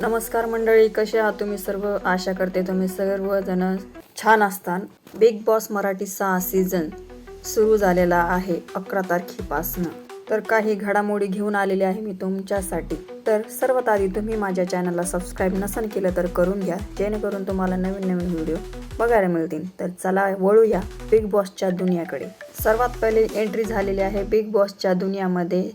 नमस्कार मंडळी कसे आहात तुम्ही सर्व? आशा करते तुम्ही सर्वजण छान असतान. बिग बॉस मराठी सहा सीझन सुरू झालेला आहे अकरा तारखेपासनं. तर काही घडामोडी घेऊन आलेले आहे मी तुमच्यासाठी. तर सर्वात आधी तुम्ही माझ्या चॅनलला सबस्क्राईब नसन केलं तर करून घ्या जेणेकरून तुम्हाला नवीन नवीन व्हिडिओ बघायला मिळतील. तर चला वळूया बिग बॉसच्या दुनियाकडे. सर्वात पहिले एंट्री झालेली आहे बिग बॉसच्या दुनियामध्ये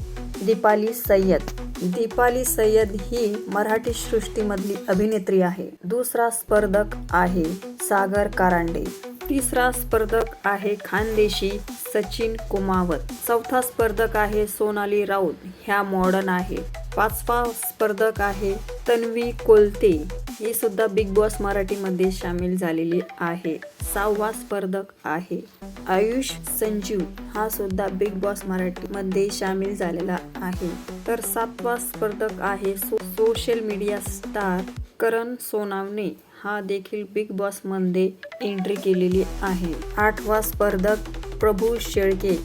दीपाली सय्यद. दीपाली सय्यद ही मराठी सृष्टीमधली अभिनेत्री आहे. दुसरा स्पर्धक आहे सागर कारांडे. तिसरा स्पर्धक आहे खानदेशी सचिन कुमावत. चौथा स्पर्धक आहे सोनाली राऊत. ह्या मॉडर्न आहे. पाचवा स्पर्धक आहे तन्वी कोलते. ही सुद्धा बिग बॉस मराठीमध्ये सामील झालेली आहे. सहावा स्पर्धक आहे. आयुष संजीव हा सुद्धा बिग बॉस मराठीमध्ये सामील झालेला आहे. तर सातवा स्पर्धक आहे so, social media star Karan Sonawane. हा देखील बिग बॉसमध्ये एंट्री केलेली आहे. आठवा स्पर्धक Prabhu Shelke.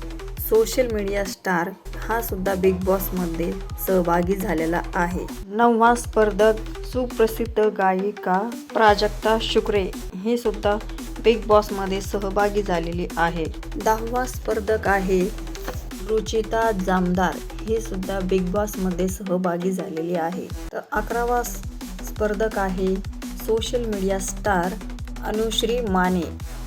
Social media star हा सुद्धा बिग बॉसमध्ये सहभागी झालेला आहे. नववा स्पर्धक सुप्रसिद्ध गायिका प्राजक्ता शुक्रे ही सुद्धा बिग बॉसमध्ये सहभागी झालेली आहे दहावा स्पर्धक आहे रुचिता जामदार. ही सुद्धा बिग बॉसमध्ये सहभागी झालेली आहे तर अकरावा स्पर्धक आहे social media star Anushree Mane.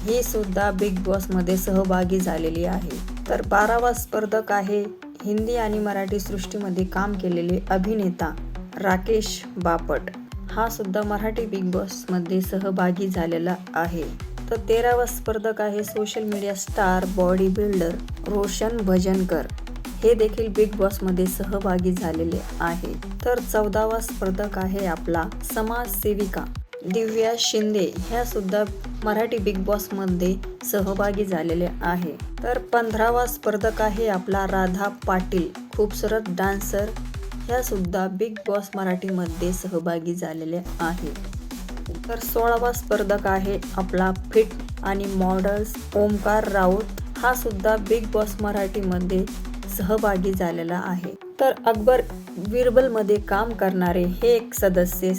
ही सुद्धा बिग बॉसमध्ये सहभागी झालेली आहे तर बारावा स्पर्धक आहे हिंदी आणि मराठी सृष्टीमध्ये काम केलेले अभिनेता राकेश बापट. हा सुद्धा मराठी बिग बॉसमध्ये सहभागी झालेला आहे. तर तेरावा स्पर्धक आहे social media star body builder Roshan Bhajankar. हे देखील बिग बॉसमध्ये सहभागी झालेले आहे. तर चौदावा स्पर्धक आहे आपला समाजसेविका दिव्या शिंदे ह्या सुद्धा मराठी बिग बॉसमध्ये सहभागी झालेले आहे. तर पंधरावा स्पर्धक आहे आपला राधा पाटील. खूपसूरत डान्सर ह्या सुद्धा बिग बॉस मराठीमध्ये सहभागी झालेले आहे. तर सोळावा स्पर्धक आहे आपला फिट आणि मॉडल्स ओमकार राऊत. हा सुद्धा बिग बॉस मराठीमध्ये सहभागी झालेला आहे. तर अकबर बिरबलमध्ये काम करणारे हे एक सदस्य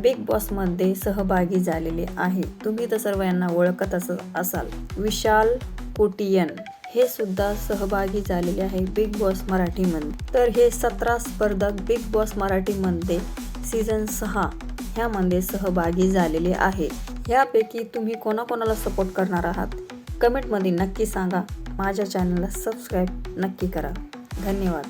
बिग बॉसमध्ये सहभागी झालेले आहे. तुम्ही तर सर्व यांना ओळखत असाल. विशाल कोटियन. हे सुद्धा सहभागी झालेले आहे बिग बॉस मराठीमध्ये तर हे सतरा स्पर्धक बिग बॉस मराठीमध्ये सीझन सहा ह्यामध्ये सहभागी झालेले आहे. ह्यापैकी तुम्ही कोणाकोणाला सपोर्ट करणार आहात? कमेंटमध्ये नक्की सांगा. माझ्या चॅनलला सबस्क्राईब नक्की करा. धन्यवाद.